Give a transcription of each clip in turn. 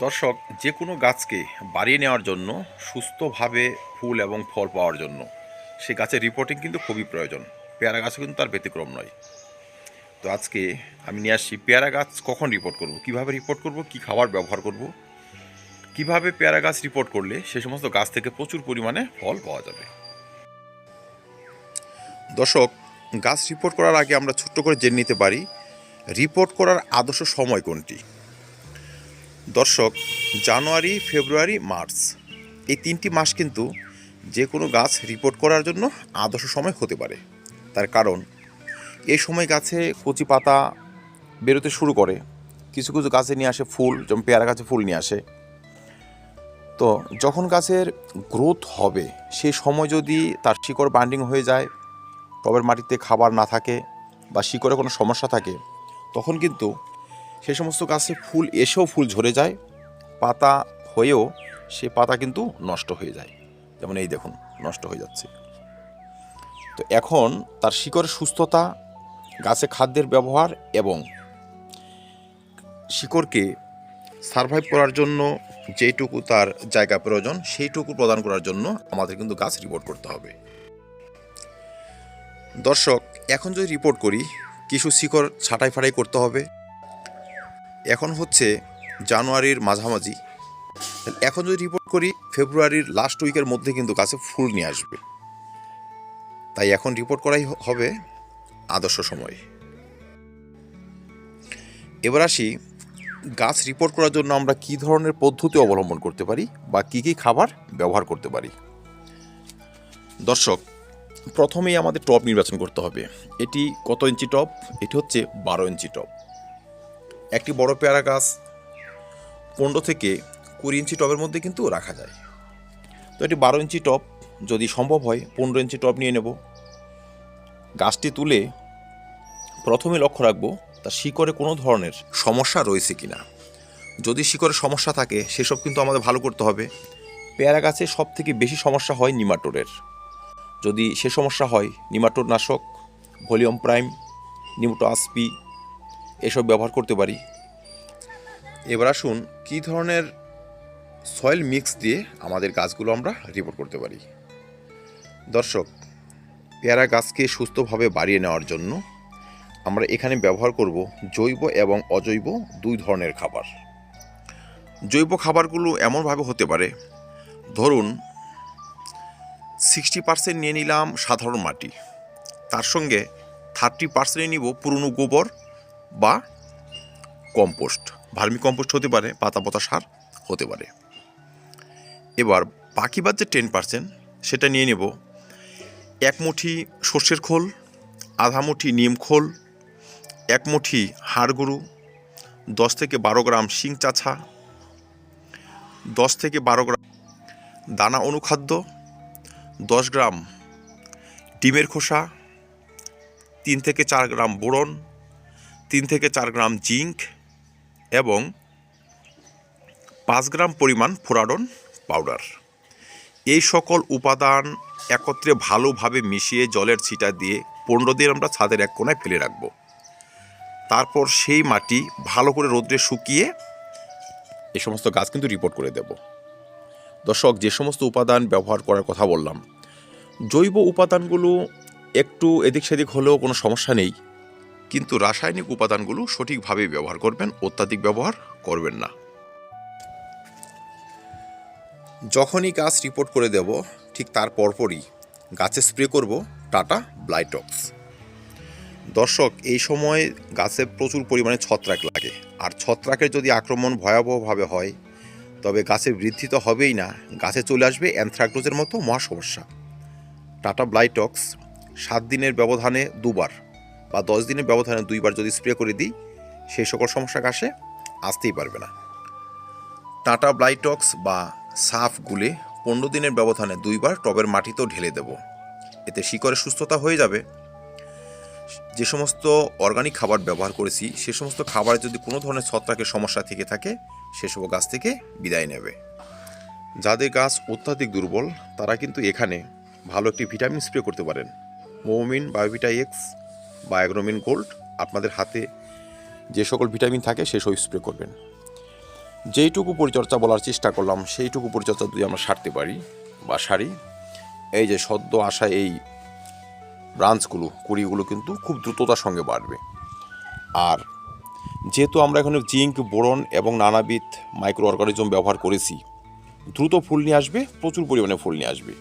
দর্শক, যে কোনো গাছকে বাড়িয়ে নেওয়ার জন্য, সুস্থভাবে ফুল এবং ফল পাওয়ার জন্য, সে গাছের রিপোর্টিং কিন্তু খুবই প্রয়োজন। পেয়ারা গাছও কিন্তু তার ব্যতিক্রম নয়। তো আজকে আমি নিয়ে আসছি, পেয়ারা গাছ কখন রিপোর্ট করব? কীভাবে রিপোর্ট করব? কি খাবার ব্যবহার করব? কীভাবে পেয়ারা গাছ রিপোর্ট করলে সে সমস্ত গাছ থেকে প্রচুর পরিমাণে ফল পাওয়া যাবে? দর্শক, গাছ রিপোর্ট করার আগে আমরা ছোট্ট করে জেনে নিতে পারি রিপোর্ট করার আদর্শ সময় কোনটি? দর্শক, জানুয়ারি, ফেব্রুয়ারি, মার্চ। এই তিনটি মাস কিন্তু যে কোনো গাছ রিপোর্ট করার জন্য আদর্শ সময় হতে পারে। তার কারণ, এই সময় গাছে কচি পাতা বেরোতে শুরু করে। কিছু কিছু গাছে নিয়ে আসে ফুল, যেমন পেয়ারা গাছে ফুল নিয়ে আসে। তো যখন গাছের গ্রোথ হবে সেই সময় যদি তার শিকড় বান্ডিং হয়ে যায় টবের মাটিতে খাবার না থাকে বা শিকড়ে কোনো সমস্যা থাকে, তখন কিন্তু সেই সমস্ত গাছে ফুল এসেও ফুল ঝরে যায়, পাতা হয়েও সে পাতা কিন্তু নষ্ট হয়ে যায়। যেমন এই দেখুন, নষ্ট হয়ে যাচ্ছে। তো এখন তার শিকড়ের সুস্থতা, গাছে খাদ্যের ব্যবহার এবং শিকড়কে সারভাইভ করার জন্য যেইটুকু তার জায়গা প্রয়োজন, সেইটুকু প্রদান করার জন্য আমাদের কিন্তু গাছ রিপোর্ট করতে হবে। দর্শক, এখন যদি রিপোর্ট করি, কিছু শিকড় ছাঁটাই ফাটাই করতে হবে। এখন হচ্ছে জানুয়ারির মাঝামাঝি। এখন যদি রিপোর্ট করি, ফেব্রুয়ারির লাস্ট উইকের মধ্যে কিন্তু গাছে ফুল নিয়ে আসবে। তাই এখন রিপোর্ট করাই হবে আদর্শ সময়। এবার আসি, গাছ রিপোর্ট করার জন্য আমরা কি ধরনের পদ্ধতি অবলম্বন করতে পারি বা কি কি খাবার ব্যবহার করতে পারি? দর্শক, প্রথমেই আমাদের টপ নির্বাচন করতে হবে। এটি কত ইঞ্চি টপ এটি হচ্ছে বারো ইঞ্চি টপ একটি বড় পেয়ারা গাছ পনেরো থেকে কুড়ি ইঞ্চি টবের মধ্যে কিন্তু রাখা যায়। তো এটি বারো ইঞ্চি টপ যদি সম্ভব হয় পনেরো ইঞ্চি টপ নিয়ে নেব। গাছটি তুলে প্রথমে লক্ষ্য রাখব তার শিকড়ে কোনো ধরনের সমস্যা রয়েছে কি না যদি শিকড়ে সমস্যা থাকে, সেসব কিন্তু আমাদের ভালো করতে হবে। পেয়ারা গাছে সব থেকে বেশি সমস্যা হয় নিমাটোরের যদি সে সমস্যা হয় নিমাটোর নাশক ভলিউম প্রাইম নিউটো আসপি এসব ব্যবহার করতে পারি। এবার আসুন, কী ধরনের সয়েল মিক্স দিয়ে আমাদের গাছগুলো আমরা রিপোর্ট করতে পারি? দর্শক, পেয়ারা গাছকে সুস্থভাবে বাড়িয়ে নেওয়ার জন্য আমরা এখানে ব্যবহার করব জৈব এবং অজৈব দুই ধরনের খাবার। জৈব খাবারগুলো এমনভাবে হতে পারে, ধরুন সিক্সটি পার্সেন্ট নিয়ে নিলাম সাধারণ মাটি, তার সঙ্গে থার্টি পার্সেন্ট নিব পুরনো গোবর বা কম্পোস্ট। ভার্মি কম্পোস্ট হতে পারে পাতা পতা সার হতে পারে। এবার বাকি বাদ যে টেন পার্সেন্ট সেটা নিয়ে নেব। এক মুঠি সর্ষের খোল, আধা মুঠি নিম খোল, এক মুঠি হাড় গরু দশ থেকে বারো গ্রাম শিং চাছা, দশ থেকে বারো গ্রাম দানা অনুখাদ্য, দশ গ্রাম ডিমের খোসা, তিন থেকে চার গ্রাম বোরন তিন থেকে চার গ্রাম জিঙ্ক এবং পাঁচ গ্রাম পরিমাণ ফোরাডন পাউডার। এই সকল উপাদান একত্রে ভালোভাবে মিশিয়ে জলের ছিটা দিয়ে পনেরো দিন আমরা ছাদের এক কোনায় ফেলে রাখব। তারপর সেই মাটি ভালো করে রোদ্রে শুকিয়ে এই সমস্ত গাছ কিন্তু রিপোর্ট করে দেব। দর্শক, যে সমস্ত উপাদান ব্যবহার করার কথা বললাম, জৈব উপাদানগুলো একটু এদিক সেদিক হলেও কোনো সমস্যা নেই। কিন্তু রাসায়নিক উপাদানগুলো সঠিকভাবে ব্যবহার করবেন, অত্যাধিক ব্যবহার করবেন না। যখনই গাছ রিপোর্ট করে দেব, ঠিক তার পরপরই গাছে স্প্রে করব টাটা ব্লাইটক্স দর্শক, এই সময় গাছে প্রচুর পরিমাণে ছত্রাক লাগে। আর ছত্রাকের যদি আক্রমণ ভয়াবহভাবে হয়, তবে গাছের বৃদ্ধি তো হবেই না। গাছে চলে আসবে অ্যানথ্রাক্টোজের মতো মহা সমস্যা টাটা ব্লাইটক্স সাত দিনের ব্যবধানে দুবার বা দশ দিনের ব্যবধানে দুইবার যদি স্প্রে করে দিই সেই সকল সমস্যা গাছে আসতেই পারবে না। টাটা ব্লাইটক্স বা সাফ গুলে পনেরো দিনের ব্যবধানে দুইবার টবের মাটিতেও ঢেলে দেব। এতে শিকড়ের সুস্থতা হয়ে যাবে। যে সমস্ত অর্গানিক খাবার ব্যবহার করেছি, সে সমস্ত খাবারে যদি কোনো ধরনের ছত্রাকের সমস্যা থেকে থাকে সেসব গাছ থেকে বিদায় নেবে। যাদের গাছ অত্যাধিক দুর্বল, তারা কিন্তু এখানে ভালো একটি ভিটামিন স্প্রে করতে পারেন। মোমিন, বায়োভিটা এক্স বা অ্যাগ্রোমিন গোল্ড আপনাদের হাতে যে সকল ভিটামিন থাকে সেসব স্প্রে করবেন। যেইটুকু পরিচর্যা বলার চেষ্টা করলাম, সেইটুকু পরিচর্যা যদি আমরা সারতে পারি বা সারি, এই যে সদ্য আসা এই ব্রাঞ্চগুলো, কুড়িগুলো কিন্তু খুব দ্রুততার সঙ্গে বাড়বে। আর যেহেতু আমরা এখানে জিঙ্ক, বোরন এবং নানাবিধ মাইক্রো অর্গানিজম ব্যবহার করেছি, দ্রুত ফুল নিয়ে আসবে, প্রচুর পরিমাণে ফুল নিয়ে আসবে।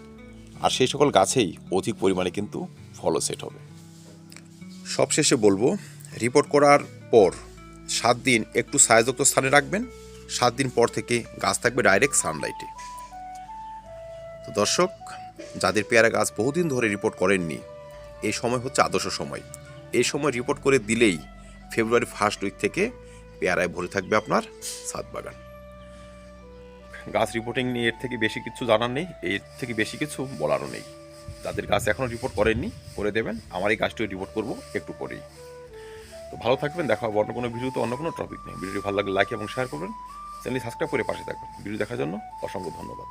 আর সেই সকল গাছেই অধিক পরিমাণে কিন্তু ফলও সেট হবে। সবশেষে বলব রিপোর্ট করার পর সাত দিন একটু ছায়াযুক্ত স্থানে রাখবেন, সাত দিন পর থেকে গাছ থাকবে ডাইরেক্ট সানলাইটে তো দর্শক, যাদের পেয়ারা গাছ বহুদিন ধরে রিপোর্ট করেননি, এই সময় হচ্ছে আদর্শ সময়। এই সময় রিপোর্ট করে দিলেই ফেব্রুয়ারি ফার্স্ট উইক থেকে পেয়ারায় ভরে থাকবে আপনার ছাদ বাগান। গাছ রিপোর্টিং নিয়ে এর থেকে বেশি কিছু জানার নেই, এর থেকে বেশি কিছু বলারও নেই। যাদের গাছ এখনও রিপোর্ট করেননি, করে দেবেন। আমার এই গাছটিও রিপোর্ট করব একটু পরেই। তো ভালো থাকবেন, দেখা হবে অন্য কোনো ভিডিওতে, অন্য কোনো টপিক নেই ভিডিওটি ভালো লাগলে লাইক এবং শেয়ার করবেন। চ্যানেলটি সাবস্ক্রাইব করে পাশে থাকবেন ভিডিও দেখার জন্য অসংখ্য ধন্যবাদ।